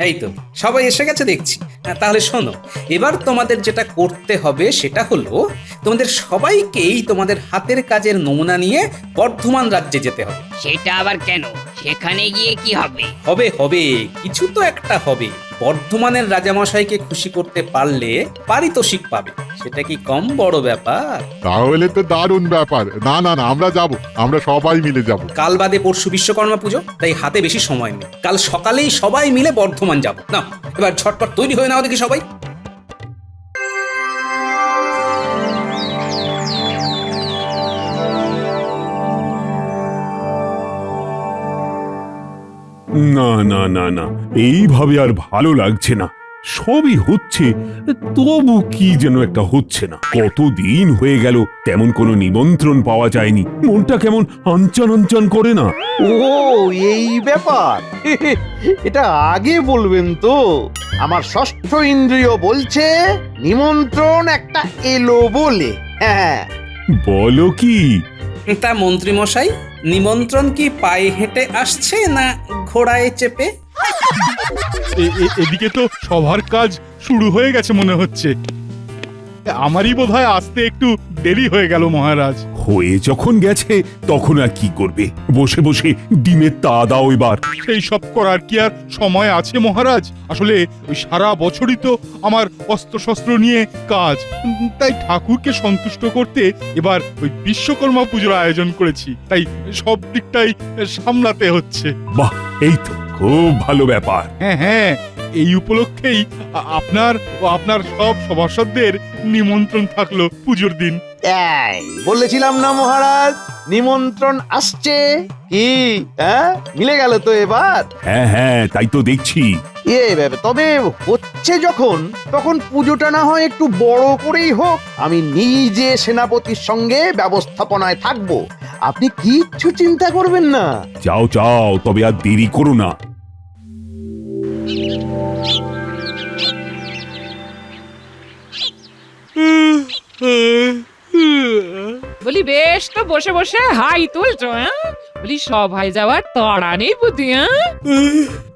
এই তো, সবাই এসে গেছে দেখছি। তাহলে শোনো, এবার তোমাদের যেটা করতে হবে সেটা হলো, তোমাদের সবাইকেই তোমাদের হাতের কাজের নমুনা নিয়ে বর্ধমান রাজ্যে যেতে হবে। সেটা আবার কেন? সেখানে গিয়ে কি হবে? হবে হবে। কিছু তো একটা হবে। বর্ধমানের রাজামশাইকে খুশি করতে পারলে পারিতোষিক পাবে। সেটা কি কম বড় ব্যাপার? তাহলে তো দারুণ ব্যাপার। না না না আমরা যাব। আমরা সবাই মিলে যাব। কাল বাদে পরশু বিশ্বকর্মা পুজো তাই হাতে বেশি সময় নেই। কাল সকালেই সবাই মিলে বর্ধমান যাব। না এবার ঝটপট তৈরি হয়ে নাও দেখি সবাই। না না না না। এইভাবে আর ভালো লাগছে না। সবই হচ্ছে তবু কি যেন একটা হচ্ছে না। কতদিন হয়ে গেল তেমন কোনো নিমন্ত্রণ পাওয়া যায়নি। মনটা কেমন আনচান আনচান করে না। ও এই ব্যাপার। এটা আগে বলবেন তো। আমার ষষ্ঠ ইন্দ্রিয় বলছে নিমন্ত্রণ একটা এলো বলে। হ্যাঁ বলো কি? তা মন্ত্রীমশাই, নিমন্ত্রণ কি পায়ে হেঁটে আসছে না ঘোড়ায় চেপে? এদিকে তো সভার কাজ শুরু হয়ে গেছে মনে হচ্ছে। আমারই বোধহয় আসতে একটু দেরি হয়ে গেল মহারাজ। হয়ে যখন গেছে তখন আর কি করবে? বসে বসে ডিমের তা দাও এবার। সেই সব করার কি আর সময় আছে মহারাজ? আসলে ওই সারা বছরই তো আমার অস্ত্রশস্ত্র নিয়ে কাজ। উম, তাই ঠাকুরকে সন্তুষ্ট করতে এবার ওই বিশ্বকর্মা পুজোর আয়োজন করেছি। তাই সব দিকটাই সামলাতে হচ্ছে। বাহ এই তো খুব ভালো ব্যাপার। হ্যাঁ হ্যাঁ এই উপলক্ষেই আপনার ও আপনার সব সভাসদদের নিমন্ত্রণ থাকল পুজোর দিন। এই বলেছিলাম না মহারাজ? নিমন্ত্রণ আসছে? কি? হ্যাঁ? মিলে গেল তো এবার? হ্যাঁ হ্যাঁ তাই তো দেখছি। এ বাবা, তবে হচ্ছে যখন তখন পুজোটা না হয় একটু বড় করেই হোক। আমি নিজে সেনাপতির সঙ্গে ব্যবস্থাপনায় থাকব। আপনি কিচ্ছু চিন্তা করবেন না। যাও যাও তবে আর দেরি করো না। বলি বেশ তো বসে বসে হাই তুলছো হ্যাঁ? বলি সভায় যাওয়ার তাড়া নেই বুদ্ধি হ্যাঁ?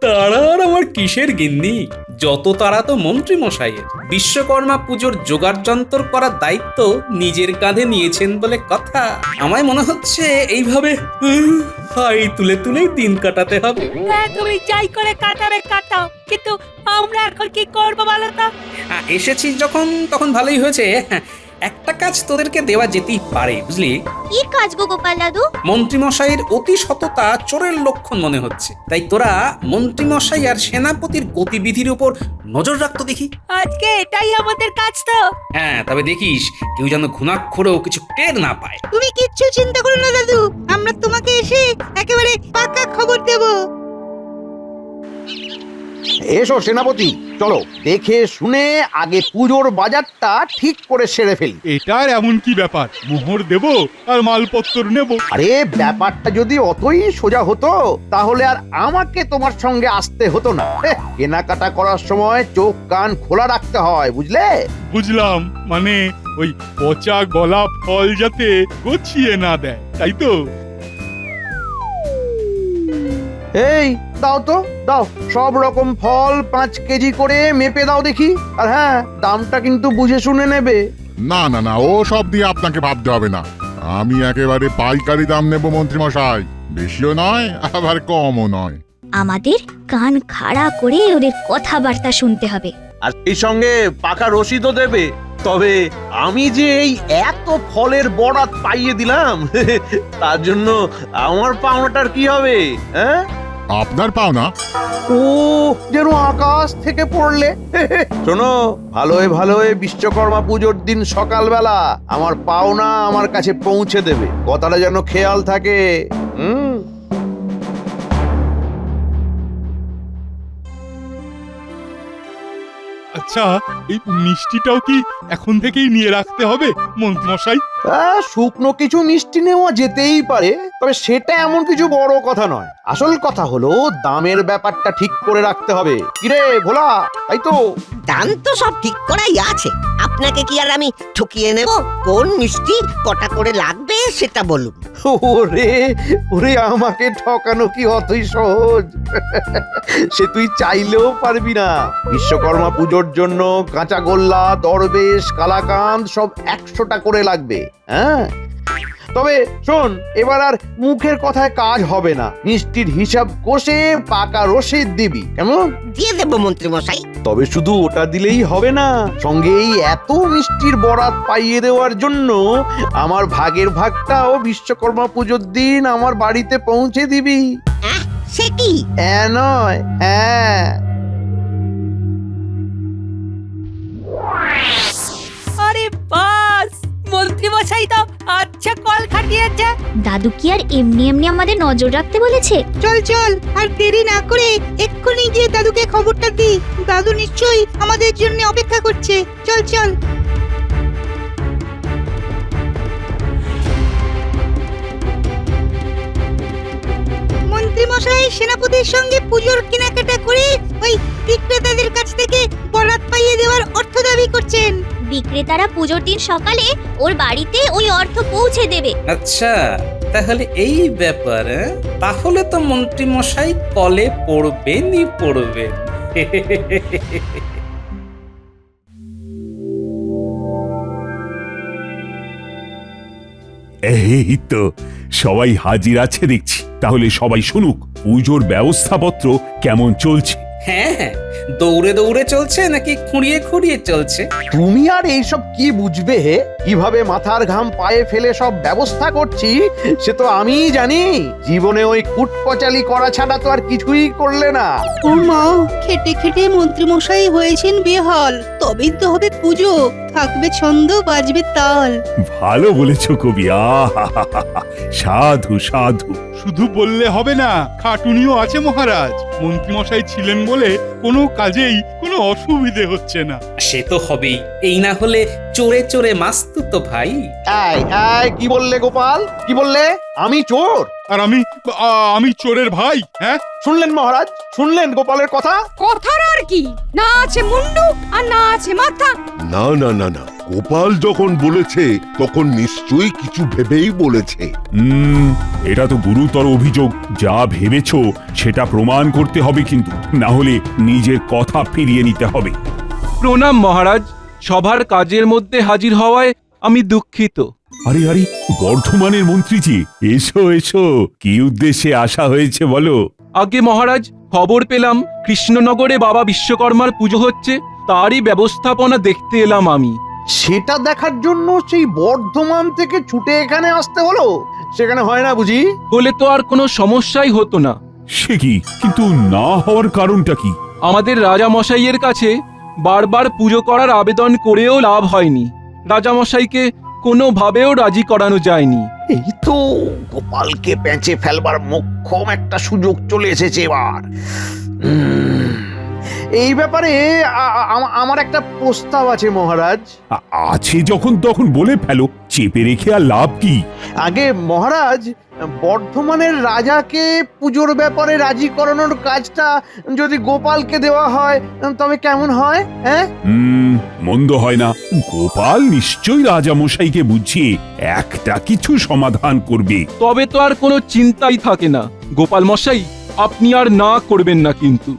তারা আর আমার কিসের গিন্নি? যত তারা তো মন্ত্রী মশাইয়ের। বিশ্বকর্মা পুজোর জোগাড় যন্ত্র করার দায়িত্ব নিজের কাঁধে নিয়েছেন বলে কথা। আমায় মনে হচ্ছে এইভাবে হাই তুলে তুলেই দিন কাটাতে হবে। হ্যাঁ তুমি যাই করে কাটাবে কাটাও কিন্তু আমরা এখন কি করব বলো তো? আহ, এসেছিস যখন তখন ভালোই হয়েছে। একটা কাজ তোদেরকে দেওয়া যেতেই পারে বুঝলি? কি কাজ গো গোপাল দাদু? মন্ত্রীমশাইয়ের অতি সততা চোরের লক্ষণ মনে হচ্ছে। তাই তোরা মন্ত্রীমশাই আর সেনাপতির গতিবিধির উপর নজর রাখতো দেখি। আজকে এটাই আমাদের কাজ তো। হ্যাঁ তবে দেখিস কেউ যেন ঘুণাক্ষরেও কিছু টের না পায়। তুমি কিচ্ছু চিন্তা করো না দাদু আমরা তোমাকে এসে একেবারে পাক্কা খবর দেব। এসো সেনাপতি। চলো দেখে শুনে আগে পুজোর বাজারটা ঠিক করে সেরে ফেলি। এটার এমন কি ব্যাপার? মোহর দেব আর মালপত্র নেব? আরে ব্যাপারটা যদি অতই সোজা হতো তাহলে আর আমাকে তোমার সঙ্গে আসতে হতো না। হেহ, কেনাকাটা করার সময় চোখ কান খোলা রাখতে হয় বুঝলে? বুঝলাম মানে ওই পচা গলা ফল যাতে গছিয়ে না দেয় তাই তো? এই দাও তো দাও। সব রকম ফল পাঁচ কেজি করে মেপে দাও দেখি। আর হ্যাঁ দামটা কিন্তু বুঝে শুনে নেবে। না না না ও সব দিয়ে আপনাকে ভাবতে হবে না। আমি একেবারে পাইকারি দাম নেব মন্ত্রীমশাই বেশিও নয় আবার কমও নয়। আমাদের কান খাড়া করে ওদের কথাবার্তা শুনতে হবে। আর সেই সঙ্গে পাকা রসিদও দেবে। তবে আমি যে এই এত ফলের বরাত পাইয়ে দিলাম তার জন্য আমার পাওনাটার কি হবে হ্যাঁ? আপনার পাওনা। ও যেন আকাশ থেকে পড়লে। শোনো ভালোই ভালোই বিশ্বকর্মা পুজোর দিন সকালবেলা আমার পাওনা আমার কাছে পৌঁছে দেবে। কথাটা যেন খেয়াল থাকে। হুম? আচ্ছা এই মিষ্টিটাও কি এখন থেকেই নিয়ে রাখতে হবে মন্ত্রমশাই আহ, শুকনো কিছু মিষ্টি নেওয়া যেতেই পারে তবে সেটা এমন কিছু বড় কথা নয়। আসল কথা হলো দামের ব্যাপারটা ঠিক করে রাখতে হবে। কিরে ভোলা তাই তো। দাম তো সব ঠিক করাই আছে। আপনাকে কি আর আমি ঠকিয়ে নেব? কোন মিষ্টি কটা করে লাগবে সেটা বলুন। ওরে ওরে আমাকে ঠকানো কি অতই সহজ? সে তুই চাইলেও পারবি না। বিশ্বকর্মা পুজোর জন্য কাঁচা গোল্লা দরবেশ কালাকান্দ সব একশোটা করে লাগবে। হ্যাঁ? তবে শোন এবার আর মুখের কথায় কাজ হবে না। মিষ্টির হিসাব কষে পাকা রসিদ দিবি কেমন? দিয়ে দেব মন্ত্রী মশাই তবে শুধু ওটা দিলেই হবে না সঙ্গে এই এত মিষ্টির বরাত পাইয়ে দেওয়ার জন্য আমার ভাগের ভাগটাও বিশ্বকর্মা পুজোর দিন আমার বাড়িতে পৌঁছে দিবি। সে কি? হ্যাঁ নয় হ্যাঁ। মন্ত্রী মশাই তো আচ্ছা কল খাটিয়েছে। দাদু কি আর এমনি এমনি আমাদের নজর রাখতে বলেছে? চল চল আর দেরি না করে এক্ষুনি গিয়ে দাদুকে খবরটা দি। দাদু নিশ্চয়ই আমাদের জন্য অপেক্ষা করছে। চল চল। মন্ত্রীমশাই সেনাপতির সঙ্গে পুজোর কেনাকাটা করে ওই বিক্রেতাদের কাছ থেকে বরাত পাইয়ে দেওয়ার অর্থ দাবি করছেন। বিক্রেতারা পুজোর দিন সকালে ওর বাড়িতে ওই অর্থ পৌঁছে দেবে। আচ্ছা তাহলে এই ব্যাপার? তাহলে তো মন্ত্রী মশাই কলে পড়বেনই পড়বেন। এই তো সবাই হাজির আছে দেখছি। তাহলে সবাই শুনুক পুজোর ব্যবস্থাপত্র কেমন চলছে? হ্যাঁ হ্যাঁ। দৌড়ে দৌড়ে চলছে নাকি খুঁড়িয়ে খুঁড়িয়ে চলছে? তুমি আর এইসব কি বুঝবে হে? কীভাবে মাথার ঘাম পায়ে ফেলে সব ব্যবস্থা করছি সে তো আমিই জানি। জীবনে ওই কুটপচালি করা ছাড়া তো আর কিছুই করলে না। ও মা খেটে খেটে মন্ত্রীমশাই হয়েছেন বেহাল। তবেই তো হবে পুজো থাকবে ছন্দ বাজবে তাল। ভালো বলেছ কবি আহা সাধু সাধু। শুধু বললে হবে না খাটুনিও আছে মহারাজ। মন্ত্রীমশাই ছিলেন বলে কোনো কাজেই কোনো অসুবিধে হচ্ছে না। সে তো হবেই। এই না হলে চোরে চোরে মাস্তু তো ভাই। আয় আয় কি বললে গোপাল? কি বললে? আমি চোর? আর আমি আ- আমি চোরের ভাই হ্যাঁ? শুনলেন মহারাজ? শুনলেন গোপালের কথা? কথার আর কি? না আছে মুন্ডু আর না আছে মাথা। না না না না। গোপাল যখন বলেছে তখন নিশ্চয়ই কিছু ভেবেই বলেছে। হুম এটা তো গুরুতর অভিযোগ। যা ভেবেছ সেটা প্রমাণ করতে হবে কিন্তু। না হলে নিজের কথা ফিরিয়ে নিতে হবে। প্রণাম মহারাজ সভার কাজের মধ্যে হাজির হওয়ায় আমি দুঃখিত। আরে আরে বর্ধমানের মন্ত্রীজি এসো এসো। কি উদ্দেশ্যে আসা হয়েছে বলো? আগে মহারাজ খবর পেলাম কৃষ্ণনগরে বাবা বিশ্বকর্মার পুজো হচ্ছে তারই ব্যবস্থাপনা দেখতে এলাম আমি। সেটা দেখার জন্য সেই বর্ধমান থেকে ছুটে এখানে আসতে হলো? সেখানে হয় না বুঝি? হলে তো আর কোনো সমস্যাই হতো না। সে কি? কিন্তু না হওয়ার কারণটা কি? আমাদের রাজামশাইয়ের কাছে বারবার পুজো করার আবেদন করেও লাভ হয়নি। রাজামশাইকে কোনোভাবেও রাজি করানো যায়নি। এই তো গোপালকে পেঁচে ফেলবার মোক্ষম একটা সুযোগ চলে এসেছে এবার। উম, এই ব্যাপারে আমার একটা প্রস্তাব আছে মহারাজ। আছে যখন তখন বলে ফেলো চেপে রেখে আর লাভ কি? আগে মহারাজ বর্ধমানের রাজাকে পুজোর ব্যাপারে রাজি করানোর কাজটা যদি গোপালকে দেওয়া হয় তবে কেমন হয় হ্যাঁ? মন্দ হয় না। গোপাল নিশ্চয়ই রাজামশাইকে বুঝিয়ে একটা কিছু সমাধান করবে। তবে তো আর কোনো চিন্তাই থাকে না। গোপাল মশাই আপনি আর না করবেন না কিন্তু।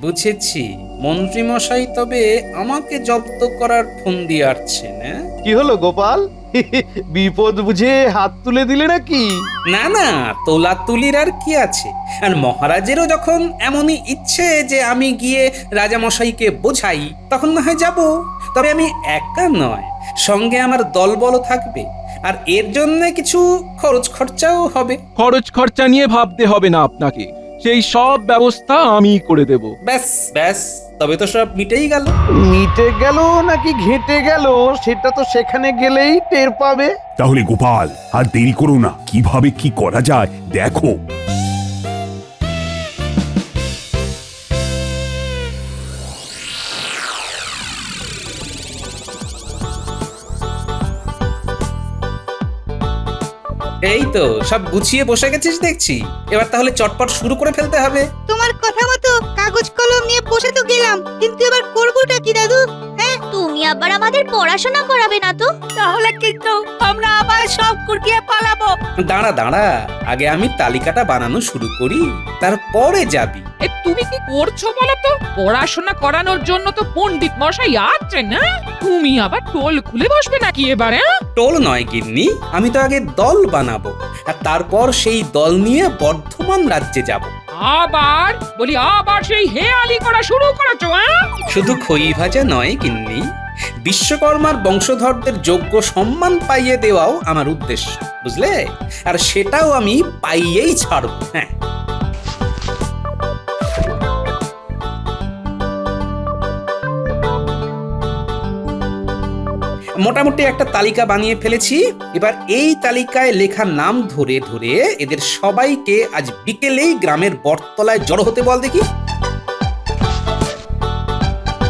বুঝেছি। মন্ত্রী মশাই তবে আমাকে জব্দ করার ফোন দিয়ে আসছেন হ্যাঁ? কি হলো গোপাল? বিপদ বুঝে হাত তুলে দিলে নাকি? না না তোলা তুলির আর কি আছে? আর মহারাজেরও যখন এমনই ইচ্ছে যে আমি গিয়ে রাজামশাইকে বোঝাই তখন না হয় যাব। তবে আমি একা নয় সঙ্গে আমার দলবলও থাকবে আর এর জন্য কিছু খরচ খরচাও হবে। খরচ খরচা নিয়ে ভাবতে হবে না আপনাকে। সেই সব ব্যবস্থা আমি করে দেব। ব্যাস ব্যাস তবে তো সব মিটেই গেল। মিটে গেল নাকি ঘেটে গেল সেটা তো সেখানে গেলেই টের পাবে। তাহলে গোপাল আর দেরি করো না। কীভাবে কি করা যায় দেখো। এই তো, সব গুছিয়ে বসে গেছিস দেখছি। এবার তাহলে চটপট শুরু করে ফেলতে হবে। তোমার কথা মতো কাগজ কলম নিয়ে বসে তো গেলাম, কিন্তু এবার করবোটা কি দাদু? হ্যাঁ তুমি আবার আমাদের পড়াশোনা করাবে না তো? তাহলে কিন্তু আমরা আবার সব কুটিয়ে পালাবো। দাঁড়া দাঁড়া। আগে আমি তালিকাটা বানানো শুরু করি তারপরে যাবি। এ তুমি কি করছ বলো তো? পড়াশোনা করানোর জন্য তো পণ্ডিত মশাই আছে না তুমি আবার টোল খুলে বসবে নাকি এবারে হ্যাঁ? টোল নয় গিন্নি। আমি তো আগে দল বানাবো আর তারপর সেই দল নিয়ে বর্ধমান রাজ্যে যাব। আবার? বলি আবার সেই হে হেয়ালি করা শুরু করেছ হ্যাঁ? শুধু খই ভাজা নয় গিন্নি। বিশ্বকর্মার বংশধরদের যোগ্য সম্মান পাইয়ে দেওয়াও আমার উদ্দেশ্য, বুঝলে? আর সেটাও আমি পাইয়েই ছাড়ব হ্যাঁ। মোটামুটি একটা তালিকা বানিয়ে ফেলেছি। এবার এই তালিকায় লেখা নাম ধরে ধরে এদের সবাইকে আজ বিকেলেই গ্রামের বটতলায় জড়ো হতে বল দেখি।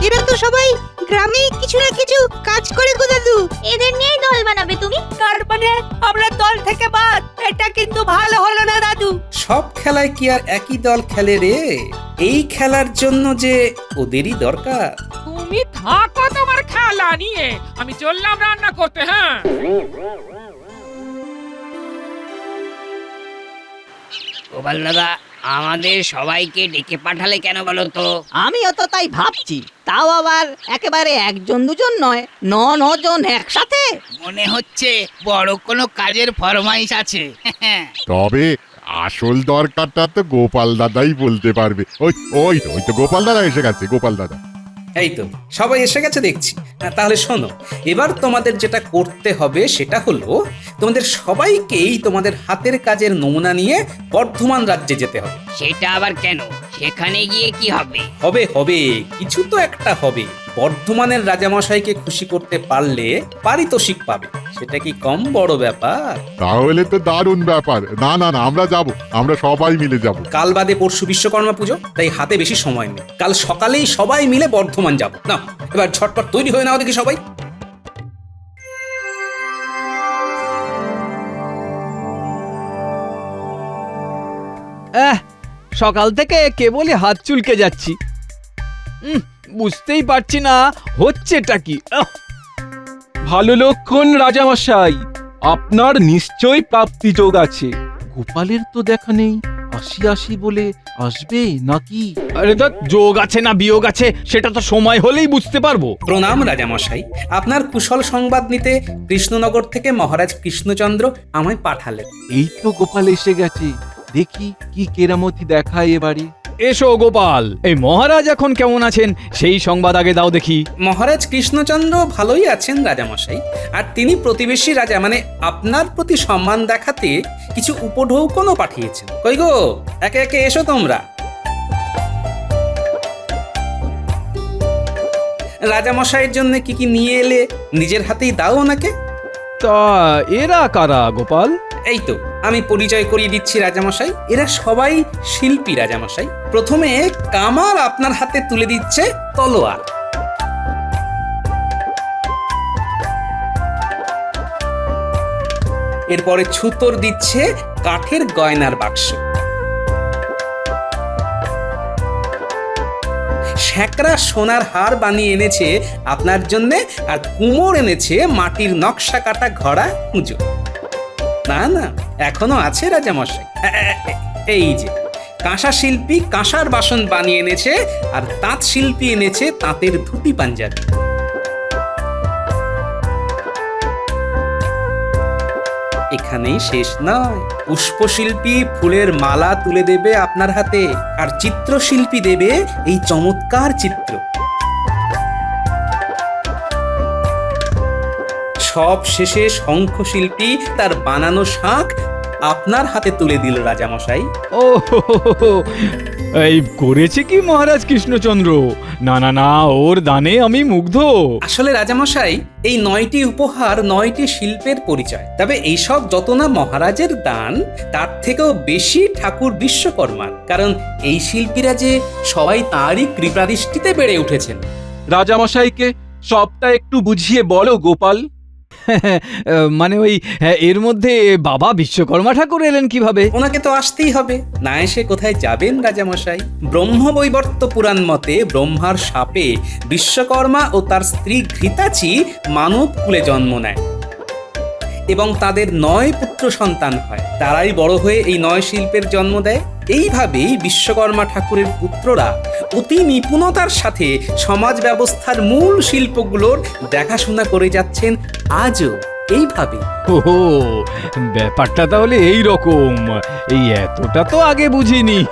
এরা তো সবাই গ্রামে কিছু না কিছু কাজ করে গো দাদু। এদের নিয়েই দল বানাবে তুমি? তার মানে আমরা দল থেকে বাদ এটা কিন্তু ভালো হলো না দাদু। সব খেলায় কি আর একই দল খেলে রে? এই খেলার জন্য যে ওদেরই দরকার। তুমি থাকো তোমার খেলা নিয়ে। আমি চললাম রান্না করতে হ্যাঁ? গোপাল দাদা আমাদের সবাইকে ডেকে পাঠালে কেন বলো তো? আমিও তো তাই ভাবছি তাও আবার একেবারে একজন দুজন নয় ন জন একসাথে? মনে হচ্ছে বড় কোনো কাজের ফরমাইশ আছে। তবে আসল দরকারটা তো গোপাল দাদাই বলতে পারবে। ওই ওই ওই তো গোপাল দাদা এসে গেছে গোপাল দাদা। এই তো, সবাই এসে গেছে দেখছি। তাহলে শোনো, এবার তোমাদের যেটা করতে হবে সেটা হলো, তোমাদের সবাইকেই তোমাদের হাতের কাজের নমুনা নিয়ে বর্ধমান রাজ্যে যেতে হবে। সেটা আবার কেন? সেখানে গিয়ে কি হবে? হবে হবে। কিছু তো একটা হবে। বর্ধমানের রাজামশাইকে খুশি করতে পারলে পারিতোষিক পাবে। সেটা কি কম বড় ব্যাপার? তাহলে তো দারুণ ব্যাপার। না না না আমরা যাব। আমরা সবাই মিলে যাব। কাল বাদে পরশু বিশ্বকর্মা পুজো তাই হাতে বেশি সময় নেই। কাল সকালেই সবাই মিলে বর্ধমান যাব। না এবার ঝটপট তৈরি হয়ে নাও দেখি সবাই। আহ সকাল থেকে কেবলই হাত চুলকে যাচ্ছি। বুঝতেই পারছি না হচ্ছেটা কি। আহ! ভালো লক্ষণ রাজামশাই। আপনার নিশ্চয় প্রাপ্তি যোগ আছে। গোপালের তো দেখা নেই। আসি আসি বলে আসবে নাকি? আরে তো যোগ আছে না বিয়োগ আছে সেটা তো সময় হলেই বুঝতে পারব। প্রণাম রাজামশাই। আপনার কুশল সংবাদ নিতে কৃষ্ণনগর থেকে মহারাজ কৃষ্ণচন্দ্র আমায় পাঠালেন। এই তো গোপাল এসে গেছে। দেখি কি কেরামতি দেখায় এবারে এসো গোপাল এই মহারাজ এখন কেমন আছেন? সেই সংবাদ আগে দাও দেখি। মহারাজ কৃষ্ণচন্দ্র ভালোই আছেন রাজামশাই। আর তিনি প্রতিবেশী রাজা মানে আপনার প্রতি সম্মান দেখাতে কিছু উপঢৌকনও পাঠিয়েছেন। কই গো একে একে এসো তোমরা। রাজামশাইয়ের জন্য কি কি নিয়ে এলে নিজের হাতেই দাও ওনাকে? তা এরা কারা গোপাল? এই তো আমি পরিচয় করিয়ে দিচ্ছি রাজামশাই। এরা সবাই শিল্পী রাজামশাই। প্রথমে কামার আপনার হাতে তুলে দিচ্ছে তলোয়ার। এরপরে ছুতোর দিচ্ছে কাঠের গয়নার বাক্স। শ্যাকরা সোনার হার বানিয়ে এনেছে আপনার জন্যে আর কুমোর এনেছে মাটির নকশা কাটা ঘোড়া পুজো। না না। এখনও আছে রাজামশাই। এই যে, কাঁসা শিল্পী কাঁসার বাসন বানিয়ে এনেছে আর তাঁত শিল্পী এনেছে তাঁতের ধুতি পাঞ্জাবি। এখানেই শেষ নয়। পুষ্পশিল্পী ফুলের মালা তুলে দেবে আপনার হাতে আর চিত্রশিল্পী দেবে এই চমৎকার চিত্র। সব শেষে শঙ্খশিল্পী তার বানানো শাঁখ আপনার হাতে তুলে দিল রাজামশাই। ও হো হো হো হো। এই করেছে কি মহারাজ কৃষ্ণচন্দ্র? না না না ওর দানে আমি মুগ্ধ। আসলে রাজামশাই এই নয়টি উপহার নয়টি শিল্পের পরিচয় তবে এইসব যত না মহারাজের দান তার থেকেও বেশি ঠাকুর বিশ্বকর্মার কারণ এই শিল্পীরা যে সবাই তাঁরই কৃপাদৃষ্টিতে বেড়ে উঠেছেন। রাজামশাইকে সবটা একটু বুঝিয়ে বলো গোপাল। মানে ওই হ্যাঁ, এর মধ্যে বাবা বিশ্বকর্মা ঠাকুর এলেন কীভাবে? ওনাকে তো আসতেই হবে। না এসে কোথায় যাবেন রাজামশাই? ব্রহ্মবৈবর্ত পুরাণ মতে ব্রহ্মার সাপে বিশ্বকর্মা ও তার স্ত্রী ঘৃতাচি মানব কুলে জন্ম নেয়। এবং তাদের নয় পুত্র সন্তান হয়। তারাই বড় হয়ে এই নয় শিল্পের জন্ম দেয়। এইভাবেই বিশ্বকর্মা ঠাকুরের পুত্ররা অতি নিপুণতার সাথে সমাজ ব্যবস্থার মূল শিল্পগুলোর দেখাশোনা করে যাচ্ছেন আজও এইভাবে ও ব্যাপারটা তাহলে এই রকম এই এতটা তো আগে বুঝিনি।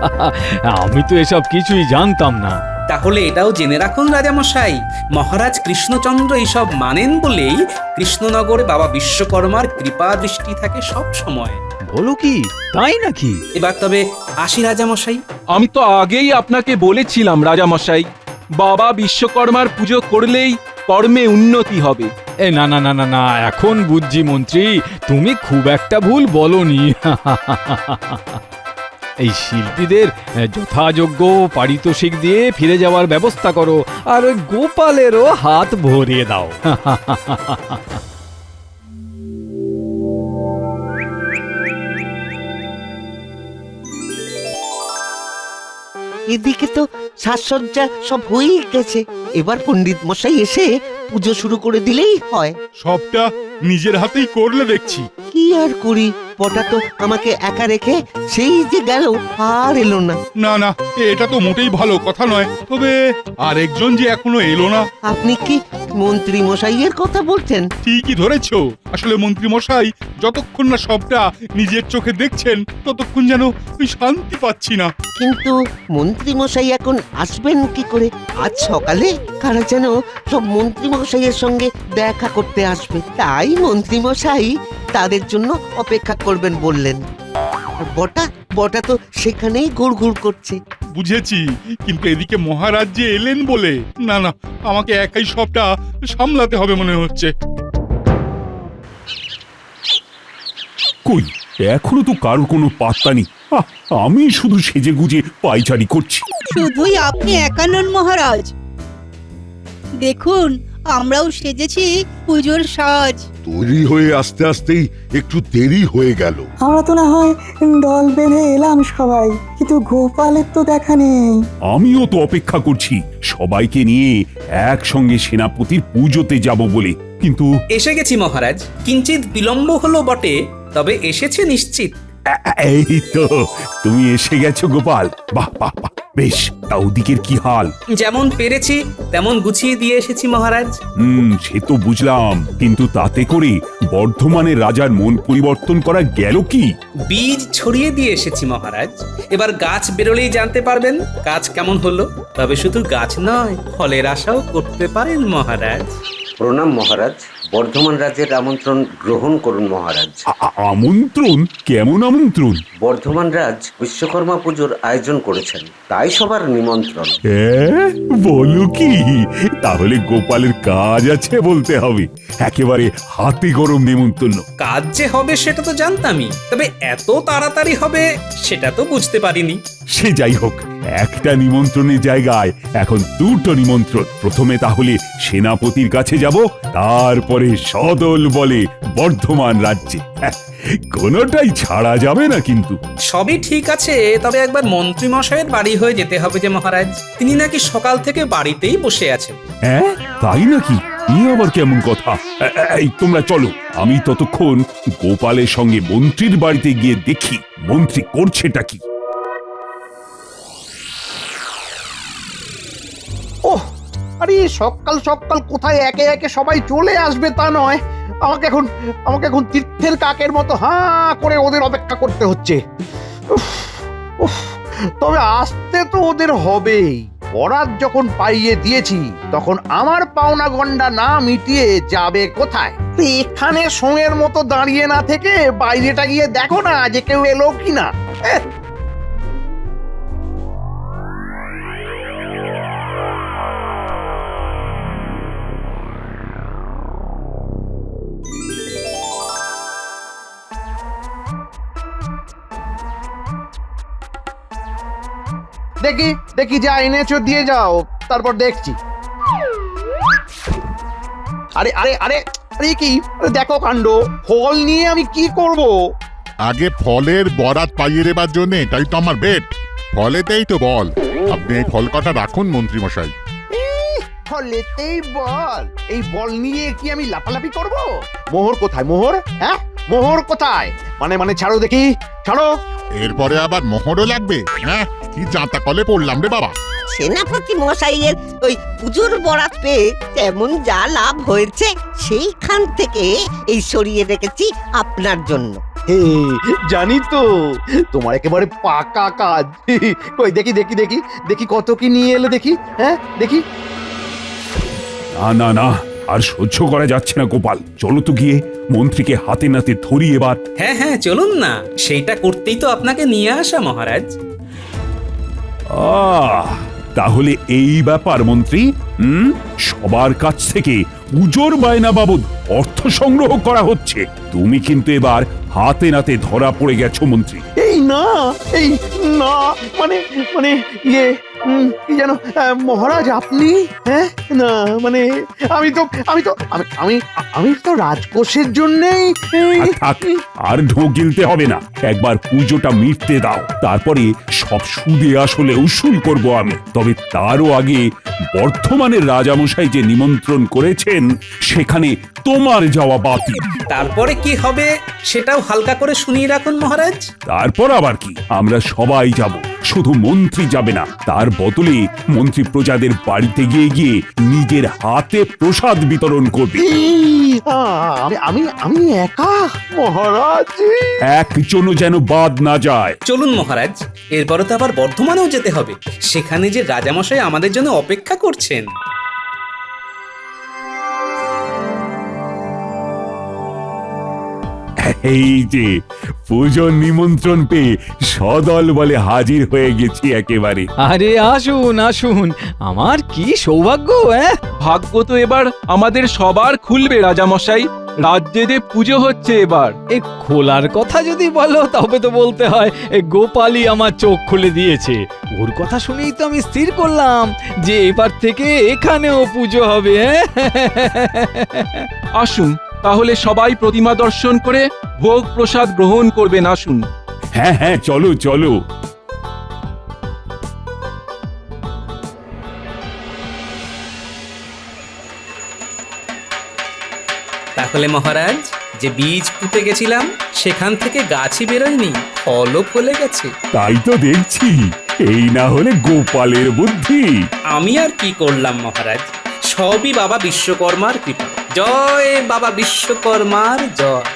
আমি তো এসব কিছুই জানতাম না। তাহলে এটাও জেনে রাখুন রাজামশাই। মহারাজ কৃষ্ণচন্দ্র এইসব মানেন বলেই কৃষ্ণনগরে বাবা বিশ্বকর্মার কৃপা দৃষ্টি থাকে সব সময়। বলো কি তাই নাকি? এবার তবে আসি রাজামশাই। আমি তো আগেই আপনাকে বলেছিলাম রাজামশাই বাবা বিশ্বকর্মার পুজো করলেই কর্মে উন্নতি হবে। এ না না না না না এখন বুঝছি মন্ত্রী তুমি খুব একটা ভুল বলনি। এই শিল্পীদের যথাযোগ্য পারিতোষিক দিয়ে ফিরে যাওয়ার ব্যবস্থা করো আর ওই গোপালেরও হাত ভরিয়ে দাও। এদিকে তো সাজসজ্জা সব হয়েই গেছে। এবার পণ্ডিত মশাই এসে পুজো শুরু করে দিলেই হয়। সবটা নিজের হাতেই করলে দেখছি। কি আর করি? পটা তো আমাকে একা রেখে সেই যে গেল আর এলো না। না না এটা তো মোটেই ভালো কথা নয়। তবে আরেকজন যে এখনও এলো না। আপনি কি মন্ত্রী মশাইয়ের কথা বলছেন? ঠিকই ধরেছো। আসলে মন্ত্রী মশাই যতক্ষণ না সবটা নিজের চোখে দেখছেন ততক্ষণ যেন আমি শান্তি পাচ্ছি না। কিন্তু মন্ত্রী মশাই এখন আসবেন কি করে? আজ সকালে কারা যেন সব মন্ত্রী মশাইয়ের সঙ্গে দেখা করতে আসবে। তাই মন্ত্রী মশাই তাদের জন্য অপেক্ষা করবেন বললেন। আর বটা বটা তো সেখানেই ঘুরঘুর করছে। বুঝেছি কিন্তু এদিকে মহারাজ যে এলেন বলে। না না আমাকে একাই সবটা সামলাতে হবে মনে হচ্ছে। কই এখনও তো কারোর কোনো পাত্তা নেই। আহ, আমি শুধু সেজে গুজে পাইচারি করছি। শুধুই আপনি একা নন মহারাজ। দেখুন আমরাও সেজেছি পুজোর সাজ। তৈরি হয়ে আস্তে আস্তেই একটু দেরি হয়ে গেল। আমরা তো না হয় দল বেঁধে এলাম সবাই কিন্তু গোপালের তো দেখা নেই। আমিও তো অপেক্ষা করছি সবাইকে নিয়ে একসঙ্গে সেনাপতির পুজোতে যাব বলে কিন্তু এসে গেছি মহারাজ কিঞ্চিত বিলম্ব হলো বটে তবে এসেছে নিশ্চিত। এই তো তুমি এসে গেছো গোপাল। বাহ বাহ বাহ। বেশ তা ওদিকের কি হাল? যেমন পেরেছি তেমন গুছিয়ে দিয়ে এসেছি মহারাজ। হুম সে তো বুঝলাম। কিন্তু তাতে করে বর্ধমানের রাজার মন পরিবর্তন করা গেল কি? বীজ ছড়িয়ে দিয়ে এসেছি মহারাজ। এবার গাছ বেরোলেই জানতে পারবেন গাছ কেমন হলো। তবে শুধু গাছ নয় ফলের আশাও করতে পারেন মহারাজ। প্রণাম মহারাজ। বর্ধমান রাজ্যের আমন্ত্রণ গ্রহণ করুন মহারাজ। আমন্ত্রণ? কেমন আমন্ত্রণ? বর্ধমান রাজ বিশ্বকর্মা পুজোর আয়োজন করেছেন তাই সবার নিমন্ত্রণ। বলো কি? তাহলে গোপালের কাজ আছে বলতে হবে। একেবারে হাতে গরম নেমন্তন্ন কাজ যে হবে সেটা তো জানতামই তবে এত তাড়াতাড়ি হবে সেটা তো বুঝতে পারিনি। সে যাই হোক একটা নিমন্ত্রণের জায়গায়। এখন দুটো নিমন্ত্রণ। প্রথমে তাহলে সেনাপতির কাছে যাব তারপরে সদল বলে বর্ধমান রাজ্যে। হ্যাঁ, কোনোটাই ছাড়া যাবে না কিন্তু। সবই ঠিক আছে তবে একবার মন্ত্রী মশাইয়ের বাড়ি হয়ে যেতে হবে যে মহারাজ। তিনি নাকি সকাল থেকে বাড়িতেই বসে আছেন। হ্যাঁ তাই নাকি? ই আবার কেমন কথা? এই তোমরা চলো আমি ততক্ষণ গোপালের সঙ্গে মন্ত্রীর বাড়িতে গিয়ে দেখি মন্ত্রী করছেটা কি। আরে সকাল সকাল কোথায় একে একে সবাই চলে আসবে তা নয়। আমাকে এখন আমাকে এখন তীর্থের কাকের মতো হাঁ করে ওদের অপেক্ষা করতে হচ্ছে। তবে আসতে তো ওদের হবেই। বরাত যখন পাইয়ে দিয়েছি, তখন আমার পাওনা গন্ডা না মিটিয়ে যাবে কোথায়? এখানে সোঁয়ের মতো দাঁড়িয়ে না থেকে বাইরেটা গিয়ে দেখো না যে কেউ এলো কিনা। দেখি দেখি যা এনেছো দিয়ে যাও। তারপর দেখছি। আরে আরে আরে আরে কি? দেখো কাণ্ড। ফল নিয়ে আমি কি করব? আগে ফলের বরাত পাইয়ে দেবার জন্য তাই তো আমার বেট। ফলেতেই তো বল। আপনি এই ফল কটা রাখুন মন্ত্রী মশাই ফলেতেই বল। এই বল নিয়ে কি আমি লাফালাফি করব? মোহর কোথায় মোহর? হ্যাঁ? মোহর কোথায়? মানে মানে ছাড়ো দেখি। ছাড়ো। এরপরে আবার মোহরও লাগবে হ্যাঁ? কি জাঁতা কলে পড়লাম রে বাবা? সেনাপতি মশাইয়ের ওই পুজোর বরাত পেয়ে তেমন যা লাভ হয়েছে সেইখান থেকে এই সরিয়ে রেখেছি আপনার জন্য। হে জানি তো তোমার একেবারে পাকা কাজ। কই দেখি দেখি দেখি দেখি কত কি নিয়ে এলে দেখি হ্যাঁ দেখি। না না না আর সহ্য করা যাচ্ছে না গোপাল। চলো তো গিয়ে মন্ত্রীকে হাতে নাতে ধরি এবার। হ্যাঁ হ্যাঁ চলুন না সেইটা করতেই তো আপনাকে নিয়ে আসা মহারাজ। আহ তাহলে এই ব্যাপার মন্ত্রী সবার কাছ থেকে পুজোর বায়না বাবদ অর্থ সংগ্রহ করা হচ্ছে। তুমি কিন্তু এবার হাতে নাতে ধরা পড়ে গেছো মন্ত্রী। এই না এই না মানে মানে ইয়ে উম, কি যেন আহ, মহারাজ আপনি? হ্যাঁ? না মানে আমি তো আমি তো আমি আমি আমি তো রাজকোষের জন্যই আর থাক আর ঢোক গিলতে হবে না। একবার পুজোটা মিটতে দাও। তারপরে সব সুদে আসলে উসুল করব আমি। তবে তারও আগে বর্ধমানের রাজামশাই যে নিমন্ত্রণ করেছেন সেখানে তোমার যাওয়া বাতিল। তারপরে কি হবে সেটাও হালকা করে শুনিয়ে রাখুন মহারাজ। তারপর আবার কি? আমরা সবাই যাব। শুধু মন্ত্রী যাবে না তার বদলে মন্ত্রী প্রজাদের বাড়িতে গিয়ে গিয়ে নিজের হাতে প্রসাদ বিতরণ করবে। আমি আমি আমি একা? মহারাজ! একজনও যেন বাদ না যায়। চলুন মহারাজ এরপরে তো আবার বর্ধমানেও যেতে হবে। সেখানে যে রাজামশাই আমাদের জন্য অপেক্ষা করছেন। এই যে পুজোর নিমন্ত্রণ পেয়ে সদল বলে হাজির হয়ে গেছি একেবারে। আরে আসুন আসুন। আমার কি সৌভাগ্য হ্যাঁ ভাগ্য তো এবার আমাদের সবার খুলবে রাজামশাই। রাজ্যেতে পুজো হচ্ছে এবার। এ খোলার কথা যদি বলো তবে তো বলতে হয় এ গোপালই আমার চোখ খুলে দিয়েছে। ওর কথা শুনেই তো আমি স্থির করলাম যে এবার থেকে এখানেও পুজো হবে হ্যাঁ আসুন তাহলে সবাই প্রতিমা দর্শন করে ভোগ প্রসাদ গ্রহণ করবেন আসুন হ্যাঁ হ্যাঁ চলো চলো। তাহলে মহারাজ যে বীজ পুঁতে গেছিলাম সেখান থেকে গাছই বেরোয়নি ফলও ফলে গেছে। তাই তো দেখছি এই না হলে গোপালের বুদ্ধি। আমি আর কি করলাম মহারাজ? সবই বাবা বিশ্বকর্মার কৃপা। জয় বাবা বিশ্বকর্মার জয়।